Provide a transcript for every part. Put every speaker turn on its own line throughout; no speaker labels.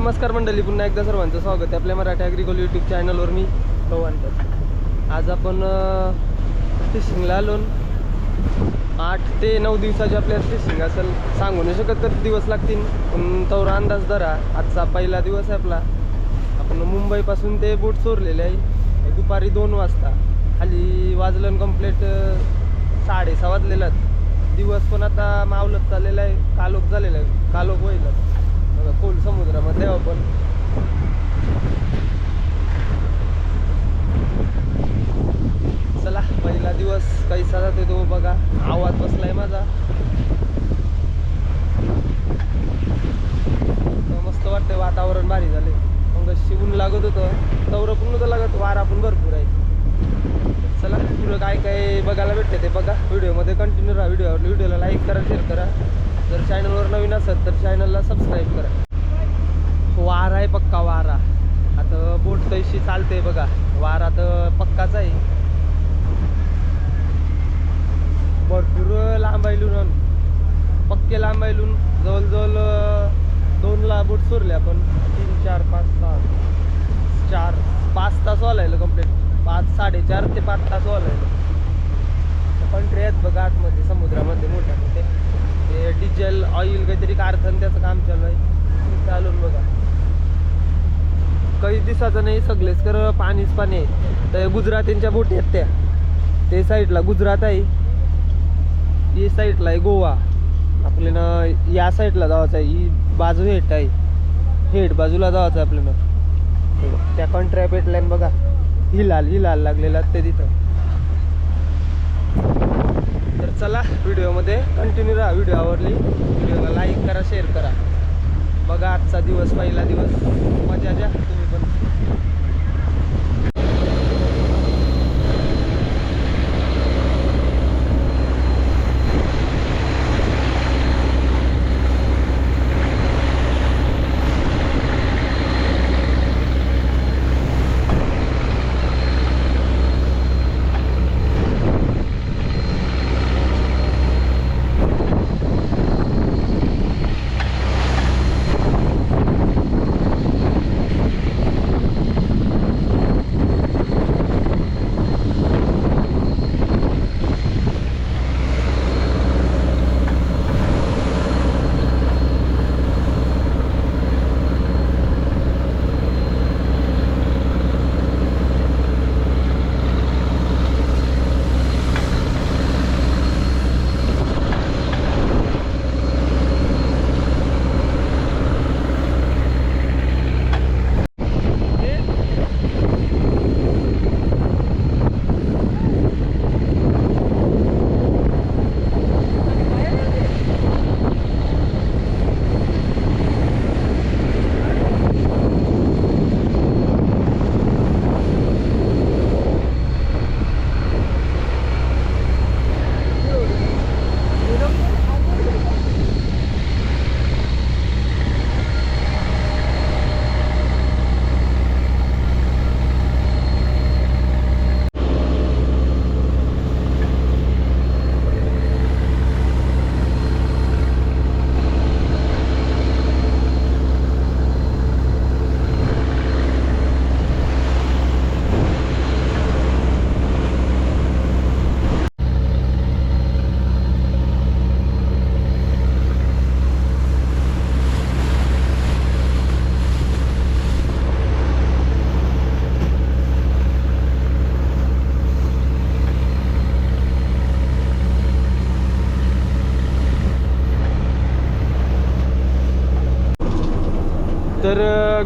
नमस्कार मंडळी पुन्हा एकदा सर्वांचं स्वागत आहे आपल्या मराठी ॲग्रिकल यूट्यूब चॅनलवर मी पवन आज आपण फिशिंगला आलो आठ ते नऊ दिवसाची आपल्याला फिशिंग असेल सांगू नाही शकत तर दिवस लागतील पण तोरा अंदाज धरा. आजचा पहिला दिवस आहे आपला. आपण मुंबईपासून ते बोट चोरलेले आहे. दुपारी दोन वाजता. खाली वाजलं कंप्लीट साडेसहा वाजलेला दिवस पण आता मावलत चाललेला आहे. कालोख झालेला आहे. कालोख व्हायला खोल समुद्रामध्ये आहे आपण? चला पहिला दिवस कैसा जाते तो बघा. आवाज बसलाय माझा. मस्त वाटतंय वातावरण भारी झाले मग शिवून लागत होतं. तवर पण लागत वारा पण भरपूर आहे. चला पुढं काय काय बघायला भेटते ते बघा. व्हिडिओमध्ये कंटिन्यू राहा. व्हिडिओ व्हिडिओला लाईक करा शेअर करा. जर चॅनलवर नवीन असेल तर चॅनलला सबस्क्राईब करा. वारा आहे पक्का वारा. आता बोट तशी चालते बघा. वारा तर पक्काच आहे. भरपूर लांब आयलून पक्के लांब आयलून जवळजवळ दोन ला बोट सोडले आपण. तीन चार पाच सहा चार पाच तास वालायलं कंप्लीट पाच साडेचार ते पाच तास वालायला ट्रे आहेत बघा आतमध्ये समुद्रामध्ये मोठ्या मोठ्या. ते डिझेल ऑइल काहीतरी कारखान त्याचं काम चालू आहे. चालून बघा. काही दिसायचं नाही सगळेच कर पाणीच पाणी आहे. तर गुजरातींच्या बोटी आहेत त्या. ते साईडला गुजरात आहे. ही साईडला आहे गोवा. आपल्यानं या साईडला जायचं आहे. ही बाजू हेट आहे. हेट बाजूला जायचं आहे आपल्यानं त्या कॉन्ट्रॅपेट लाईन बघा. हिलाल हिलाल लागलेला ते तिथं. चला व्हिडिओमध्ये कंटिन्यू राहा व्हिडिओ आवडली व्हिडिओला लाईक करा शेअर करा. बघा आजचा दिवस पहिला दिवस. मजा द्या तुम्ही पण.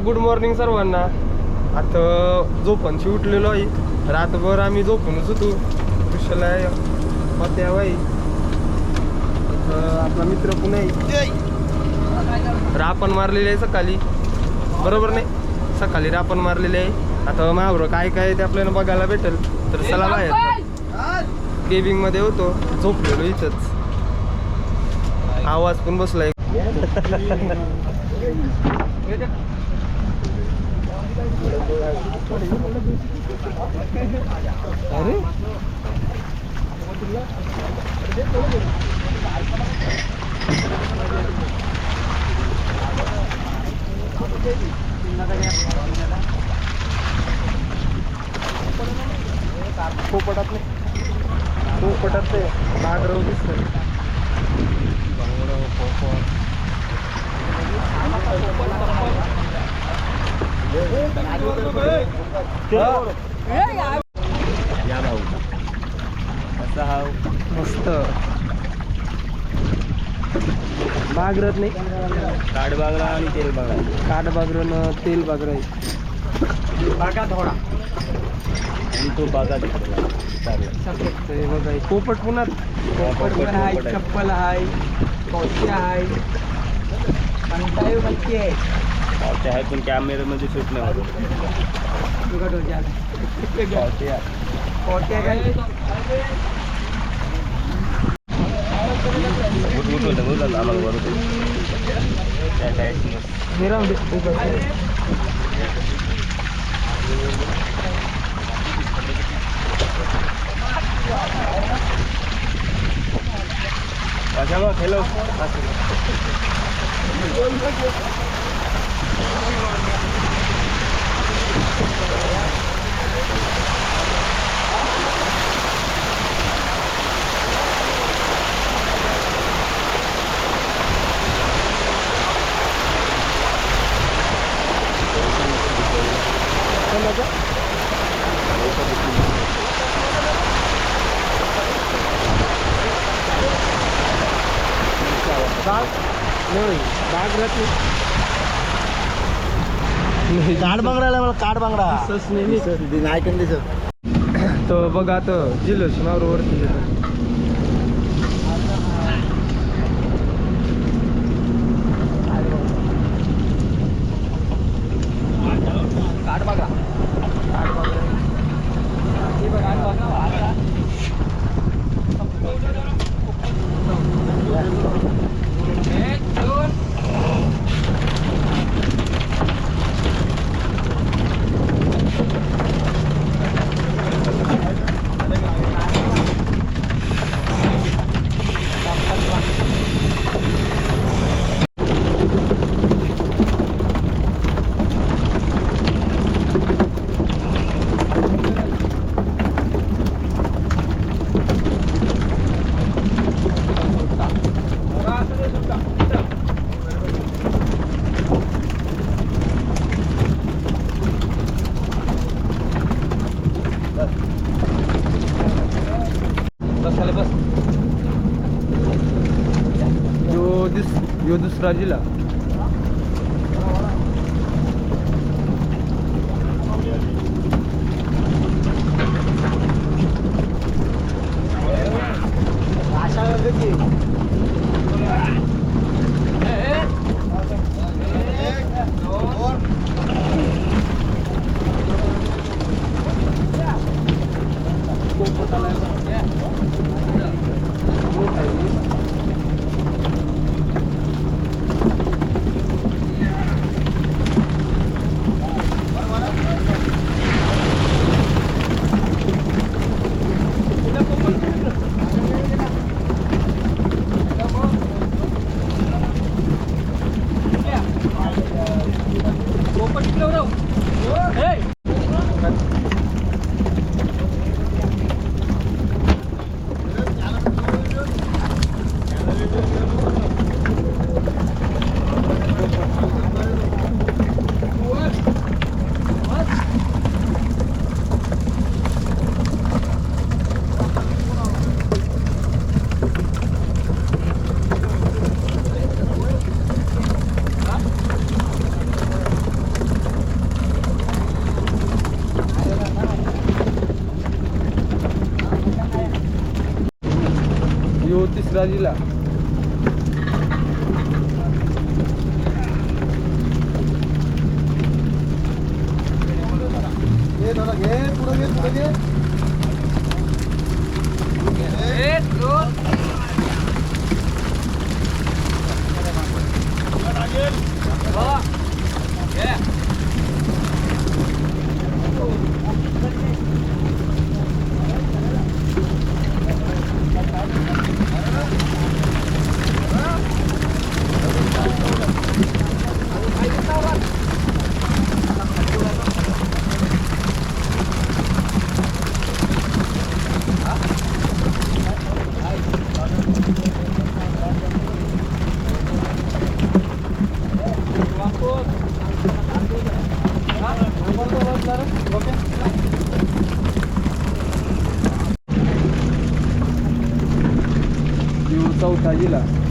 गुड मॉर्निंग सर्वांना. आता झोपणशी उठलेलो आहे. रातभर आम्ही झोपूनच होतो. कुशला पत्या बाई. आपला मित्र पुन्हा आहे. रापण मारलेले आहे सकाळी. बरोबर नाही? सकाळी रापण मारलेले आहे. आता महावर काय काय आहे ते आपल्याला बघायला भेटेल. तर चला बाहेर. केबिंगमध्ये होतो. झोपलेलो इथंच. आवाज पण बसलाय. अरे बागरत नाही.
काड बागला आणि तेल बागला
काठ बागरण तेल बागर आहे.
बागा थोडा आणि तो बागा
ते बघा हे पोपट पुन्हा.
पोपट
पण आहे. चप्पल आहे कौशी आहे. पंटाळी मच्छी आहे.
पण कॅमेऱ्यामध्ये शूट नाही होत. आहे. उठ उठ आम्हाला बरोबर त्या टाईप कशामुळे खेलो
नाही नाही
काड बांगडा मला काड बांगडा.
नाही.
दिसत.
तर बघा आता जिल्हा मावर वरती गेलं. बस खाली बस यो दिस यो दुसरा जिल्हा यो तिसरा जिल्हा
घे दादा घे पुढे घे पुढे घे
下雨了。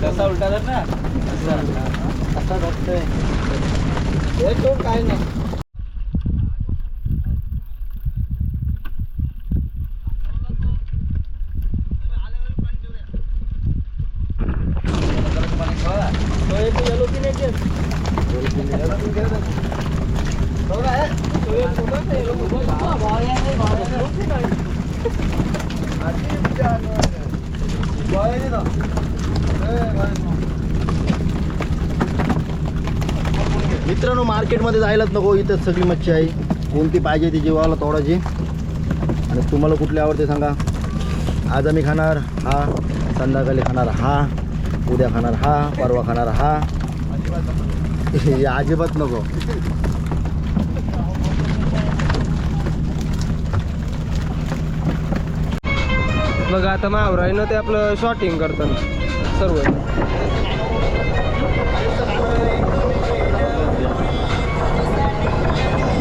कसा उलटा ना
असा तो काय नाही.
मित्रांनो मार्केटमध्ये जायलाच नको. इथं सगळी मच्छी आहे. कोणती पाहिजे ती जीवाला तोडायची. आणि तुम्हाला कुठली आवडते सांगा. आज आम्ही खाणार हा संध्याकाळी खाणार हा उद्या खाणार हा परवा खाणार हा. हे अजिबात नको.
बघा आता मावरा आहे ना ते आपलं शॉटिंग करताना सर्व.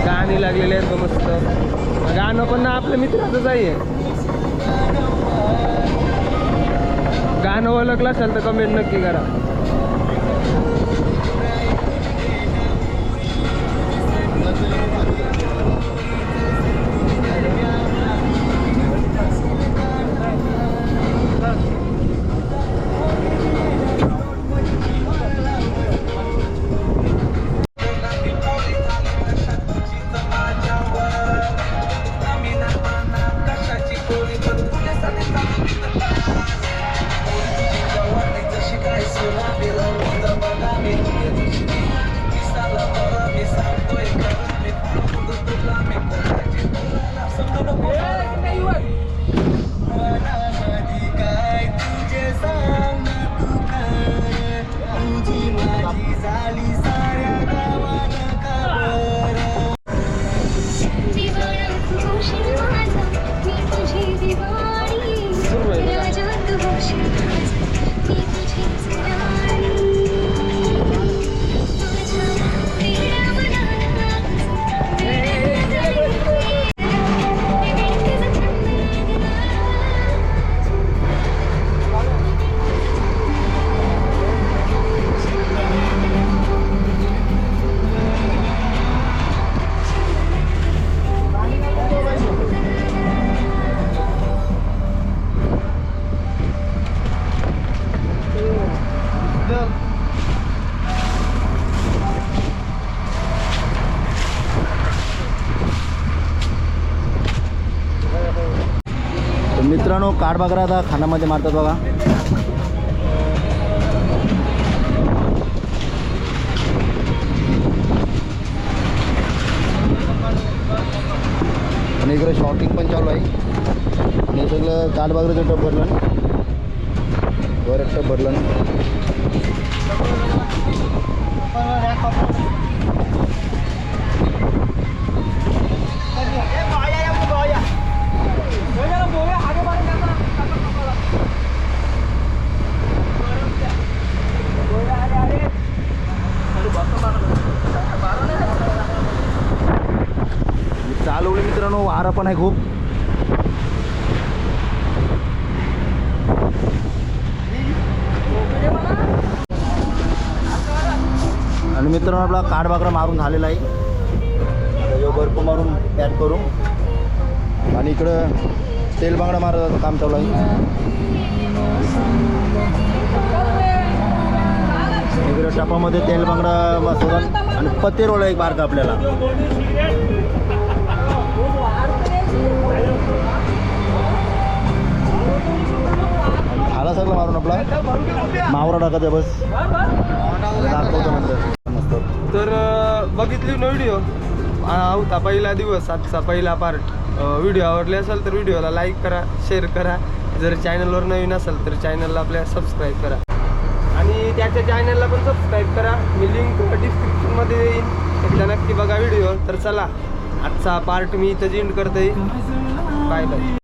गाणी लागलेली आहेत बघ मस्त. गाणं पण ना आपल्या मित्राचंच आहे. गाणं ओळखलं असेल तर कमेंट नक्की करा.
finalizar. मित्रांनो आता खानामध्ये मारतात बघा. आणि इकडे शॉटिंग पण चालू आहे. आणि सगळं सगळं काडबागराचं टप भरलं वर टप भरलं मित्रांनो वारा पण आहे खूप. आणि मित्रांनो आपला काडबाकरा मारून झालेला आहे. बर्फ मारून पॅक करू. आणि इकडं तेल बांगडा मारायचं काम चालू आहे. इकडे टपामध्ये तेल बांगडा बसवला आणि पतेरोला एक बारका आपल्याला झाला सगळं मारून आपला मावरा टाकायचा बस. दाखवतो नंतर. मस्त
तर बघितली ना व्हिडिओ होता पहिला दिवस आजचा पहिला पार्ट व्हिडिओ आवडले असेल तर व्हिडिओला लाईक करा शेअर करा. जर चॅनलवर नवीन असेल तर चॅनलला आपल्या सबस्क्राईब करा. आणि त्याच्या चॅनलला पण सबस्क्राईब करा. मी लिंक डिस्क्रिप्शनमध्ये देईन एकदा नक्की बघा व्हिडिओ तर चला आजचा पार्ट मी इथं एंड करतोय. Bye bye